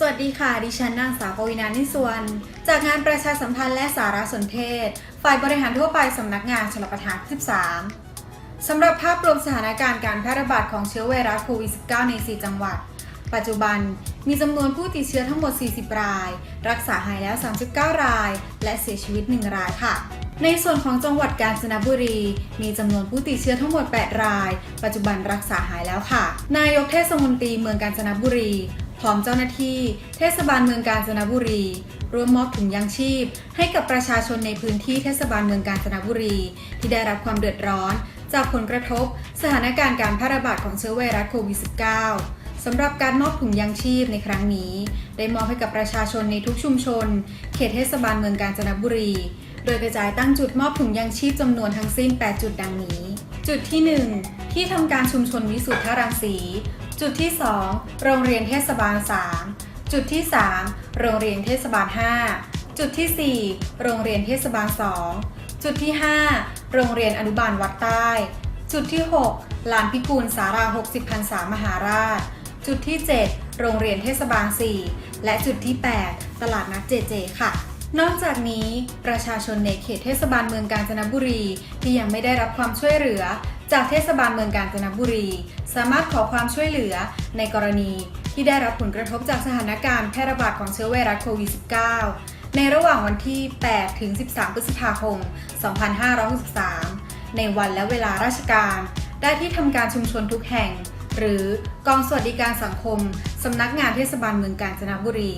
สวัสดีค่ะ ดิฉันนางสาวปวินานิสวรรณจากงานประชาสัมพันธ์และสารสนเทศ ฝ่ายบริหารทั่วไปสำนักงานชลประทาน 13 สำหรับภาพรวมสถานการณ์การแพร่ระบาดของเชื้อไวรัสโควิด -19 ใน 4 จังหวัด ปัจจุบันมีจำนวนผู้ติดเชื้อทั้งหมด 40 ราย รักษาหายแล้ว 39 ราย และเสียชีวิต 1 รายค่ะ ในส่วนของจังหวัดกาญจนบุรี มีจำนวนผู้ติดเชื้อทั้งหมด 8 ราย ปัจจุบันรักษาหายแล้วค่ะ นายกเทศมนตรีเมืองกาญจนบุรี พร้อมเจ้าหน้าที่ เทศบาลเมืองกาญจนบุรี ร่วมมอบถุงยางชีพ ให้กับประชาชนในพื้นที่เทศบาลเมืองกาญจนบุรี ที่ได้รับความเดือดร้อน จากผลกระทบ สถานการณ์การแพร่ระบาดของเชื้อไวรัสโควิด -19 สำหรับการมอบถุงยางชีพในครั้งนี้ ได้มอบให้กับประชาชนในทุกชุมชน เขตเทศบาลเมืองกาญจนบุรี โดยกระจายตั้งจุดมอบถุงยางชีพจำนวนทั้งสิ้น 8 จุดดังนี้ จุดที่ 1 ที่ทำการชุมชนวิสุทธารังสี จุดที่ 2 โรงเรียนเทศบาล 3 จุดที่ 3 โรงเรียนเทศบาล 5 จุดที่ 4 โรงเรียนเทศบาล 2 จุดที่ 5 โรงเรียนอนุบาลวัดใต้ จุดที่ 6 ลานพิกูลสารา 60พรรษามหาราช จุดที่ 7 โรงเรียนเทศบาล 4 และจุดที่ 8 ตลาดนัดเจเจ ค่ะนอกจากนี้ประชาชนในเขตเทศบาลเมืองกาญจนบุรีที่ยังไม่ได้รับความช่วยเหลือ จากเทศบาลเมืองกาญจนบุรี สามารถขอความช่วยเหลือในกรณีที่ได้รับผลกระทบจากสถานการณ์แพร่ระบาดของเชื้อไวรัสโควิด -19 ในระหว่างวันที่ 8 ถึง 13 พฤษภาคม 2563 ในวันและเวลาราชการ ได้ที่ทำการชุมชนทุกแห่ง หรือกองสวัสดิการสังคม สำนักงานเทศบาลเมืองกาญจนบุรี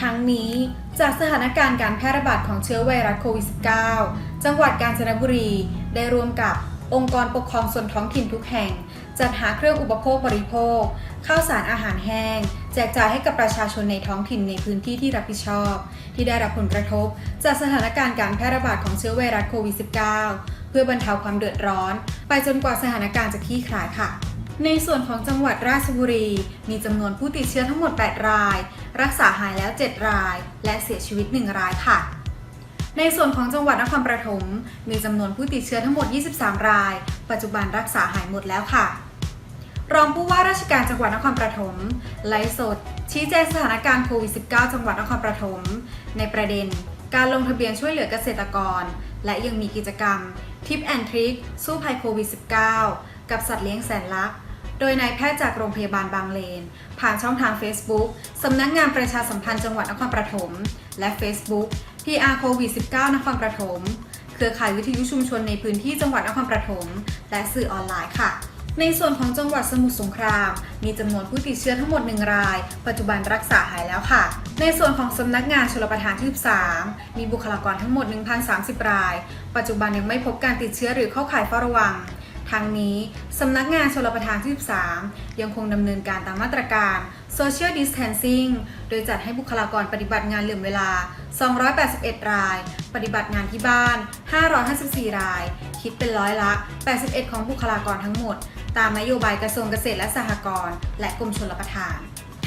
ทั้งนี้จากสถานการณ์การแพร่ระบาดของเชื้อไวรัสโควิด -19 จังหวัดกาญจนบุรีได้ร่วมกับ องค์กรปกครองส่วนท้องถิ่นทุกแห่ง จัดหาเครื่องอุปโภคบริโภค ข้าวสารอาหารแห้ง แจกจ่ายให้กับประชาชนในท้องถิ่นในพื้นที่ที่รับผิดชอบ ที่ได้รับผลกระทบ จากสถานการณ์การแพร่ระบาดของเชื้อไวรัสโควิด -19 เพื่อบรรเทาความเดือดร้อน ไปจนกว่าสถานการณ์จะคลี่คลายค่ะในส่วนของจังหวัดราชบุรี มีจำนวนผู้ติดเชื้อทั้งหมด 8 ราย รักษาหายแล้ว 7 ราย และเสียชีวิต 1 รายค่ะ ในส่วนของจังหวัดนครปฐมมีจำนวนผู้ติดเชื้อทั้งหมด 23 ราย ปัจจุบันรักษาหายหมดแล้วค่ะ รองผู้ว่าราชการจังหวัดนครปฐมไลฟ์สด ชี้แจงสถานการณ์โควิด -19 จังหวัดนครปฐมในประเด็น การลงทะเบียนช่วยเหลือเกษตรกร และยังมีกิจกรรมทิปแอนทริคสู้ภัยโควิด -19 กับสัตว์เลี้ยงแสนรักโดยนายแพทย์จากโรงพยาบาลบางเลน ผ่านช่องทาง Facebook สำนักงานประชาสัมพันธ์จังหวัดนครปฐมและ Facebook PR โควิด -19 นครปฐม เครือข่ายวิทยุชุมชนในพื้นที่จังหวัดนครปฐม และสื่อออนไลน์ค่ะ ในส่วนของจังหวัดสมุทรสงคราม มีจำนวนผู้ติดเชื้อทั้งหมด 1 ราย ปัจจุบันรักษาหายแล้วค่ะ ในส่วนของสำนักงานชลประทานที่ 13 มีบุคลากรทั้งหมด 1,030 ราย ปัจจุบันยังไม่พบการติดเชื้อหรือเข้าข่ายเฝ้าระวังทางนี้ สำนักงานชลประทานที่ 13 ยังคงดำเนินการตามมาตรการ Social Distancing โดยจัดให้บุคลากรปฏิบัติงานเหลื่อมเวลา 281 ราย ปฏิบัติงานที่บ้าน 554 ราย คิดเป็นร้อยละ 81 ของบุคลากรทั้งหมด ตามนโยบายกระทรวงเกษตรและสหกรณ์และกรมชลประทาน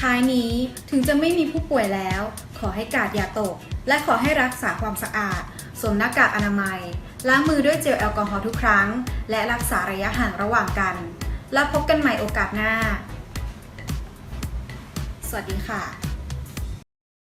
ท้ายนี้ถึงจะไม่มีผู้ป่วยแล้ว ขอให้กาดอย่าตก และขอให้รักษาความสะอาด สวมหน้ากากอนามัย ล้างมือด้วยเจลแอลกอฮอล์ทุกครั้ง และรักษาระยะห่างระหว่างกัน แล้วพบกันใหม่โอกาสหน้า สวัสดีค่ะ